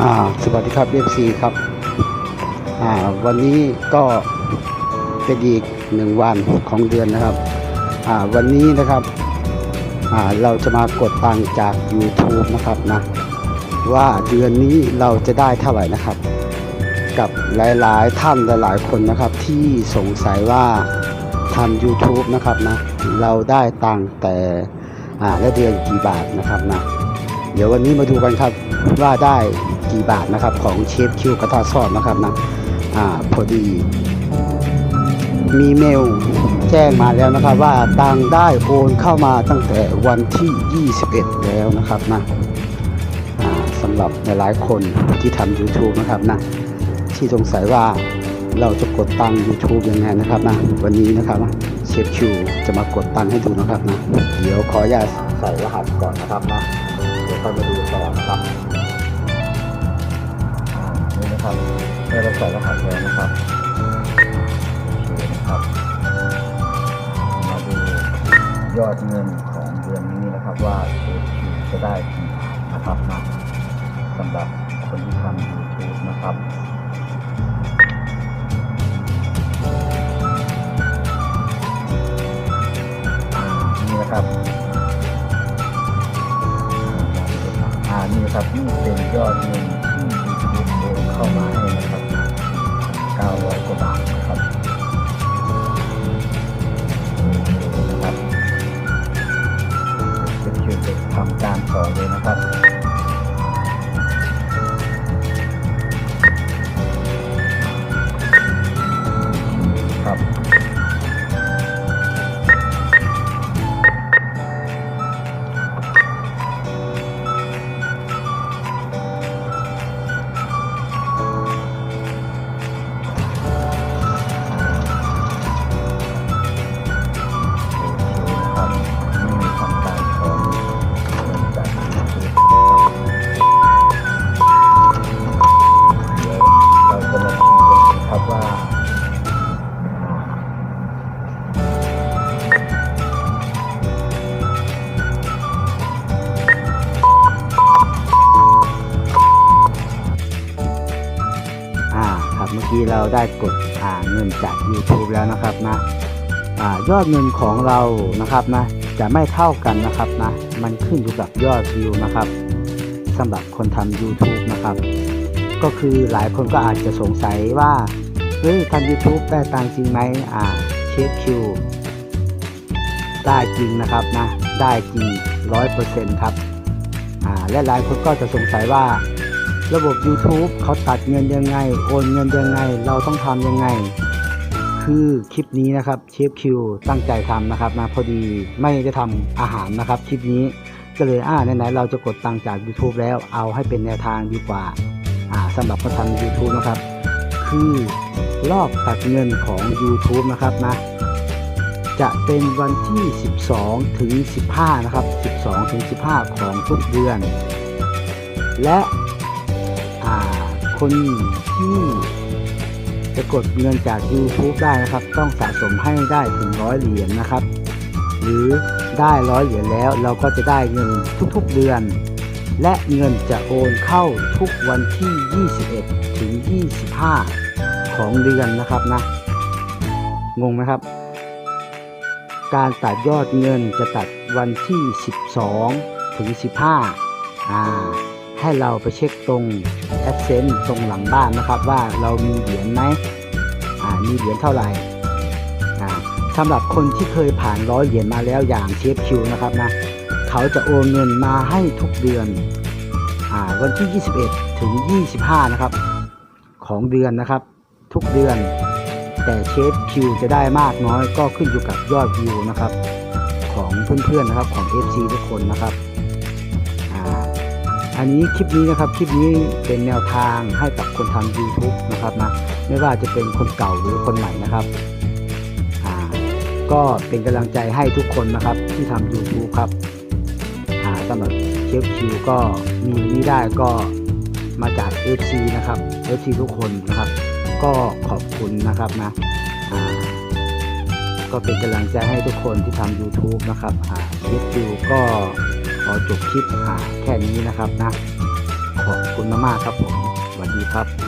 อ่าสวัสดีครับเอฟซีครับอ่าวันนี้ก็เป็นอีกหนึ่งวันของเดือนนะครับอ่าวันนี้นะครับอ่าเราจะมากดตังจาก YouTube นะครับนะว่าเดือนนี้เราจะได้เท่าไหร่นะครับ กับหลายๆท่านหลายๆคนนะครับ ที่สงสัยว่าทำ YouTube นะครับนะเราได้ตังแต่อ่าและเดือนกี่บาทนะครับนะ เดี๋ยววันนี้มาดูกันครับว่าได้กี่บาทนะครับของเชฟคิวกระทะซอสนะครับนะอ่าพอดี มีเมลแจ้งมาแล้วนะครับ ว่าตังได้โอนเข้ามาตั้งแต่วันที่ 21 แล้วนะครับนะสำหรับหลายๆคนที่ทำ YouTube นะครับนะที่สงสัยว่าเราจะกดตัง YouTube ยังไงนะครับนะวันนี้นะครับเชฟคิวจะมากดตังให้ดูนะครับนะเดี๋ยวขออนุญาตใส่รหัสก่อนนะครับนะ ค่อยมาดูต่อนะครับนี่นะครับได้เราใส่รหัสแล้วนะครับโอเคนะครับมาดูยอดเงินของเดือนนี้นะครับว่าจะได้กี่นะครับนะสำหรับคนที่ทำ YouTube นะครับนี่นะครับ นะครับยิ่งเป็นยอดเงินที่ยูทูบโอนเข้ามาให้นะครับ900กว่าบาท อ่าครับเมื่อกี้เราได้กดอ่าเงินจาก YouTube แล้วนะครับนะอายอดเงินของเรานะครับนะจะไม่เท่ากันนะครับนะมันขึ้นอยู่กับยอดวิวนะครับสำหรับคนทำ YouTube นะครับ ก็คือหลายคนก็อาจจะสงสัยว่าเฮ้ยทำ YouTube ได้ตังจริงไหมอ่าเช็คคิวได้จริงนะครับนะได้จริงร้อยเปอร์เซ็นต์ครับอ่าและหลายคนก็จะสงสัยว่า ระบบ YouTube เขาตัดเงินยังไง โอนเงินยังไง เราต้องทำยังไง คือคลิปนี้นะครับเชฟคิวตั้งใจทำนะครับนะพอดีไม่ได้ทำอาหารนะครับคลิปนี้ก็เลยอ่าไหนๆเราจะกดตังค์จาก YouTube แล้วเอาให้เป็นแนวทางดีกว่าอ่าสำหรับคนทำ YouTube นะครับ คือรอบตัดเงินของ YouTube นะครับนะจะเป็นวันที่ 12 ถึง 15 นะครับ 12 ถึง 15 ของทุกเดือน และ คนที่จะกดเงินจาก YouTube ได้นะครับ ต้องสะสมให้ได้ถึงร้อยเหรียญนะครับ หรือได้ร้อยเหรียญแล้วเราก็จะได้เงินทุกๆเดือน และเงินจะโอนเข้าทุกวันที่ 21 ถึง 25 ของเดือนนะครับนะ งงไหมครับ การตัดยอดเงินจะตัดวันที่ 12 ถึง 15 อ่า ให้เราไปเช็คตรง a d s e n s e ตรงหลังบ้านนะครับ ว่าเรามีเหรียญไหมอ่ามีเหรียญเท่าไหร่อ่าสำหรับคนที่เคยผ่านร้อยเหรียญมาแล้วอย่างเชฟคิวนะครับนะเขาจะโอนเงินมาให้ทุกเดือนอ่าวันที่ 21 ถึง 25 นะครับ ของเดือนนะครับ ทุกเดือน แต่เชฟคิวจะได้มากน้อยก็ขึ้นอยู่กับยอดวิวนะครับ ของเพื่อนๆนะครับของ FC ทุกคนนะครับ อันนี้คลิปนี้นะครับคลิปนี้เป็นแนวทางให้กับคนทำ YouTube นะครับนะไม่ว่าจะเป็นคนเก่าหรือคนใหม่นะครับก็เป็นกำลังใจให้ทุกคนนะครับที่ทำ YouTube ครับสำหรับเชฟคิวก็มีนี้ได้ก็มาจาก FC นะครับ FC ทุกคนนะครับ ก็ขอบคุณนะครับนะก็เป็นกำลังใจให้ทุกคนที่ทำ YouTube นะครับเชฟคิวก็ อจบคลิปแค่นี้นะครับนะ ขอบคุณมากๆครับผมสวัสดีครับ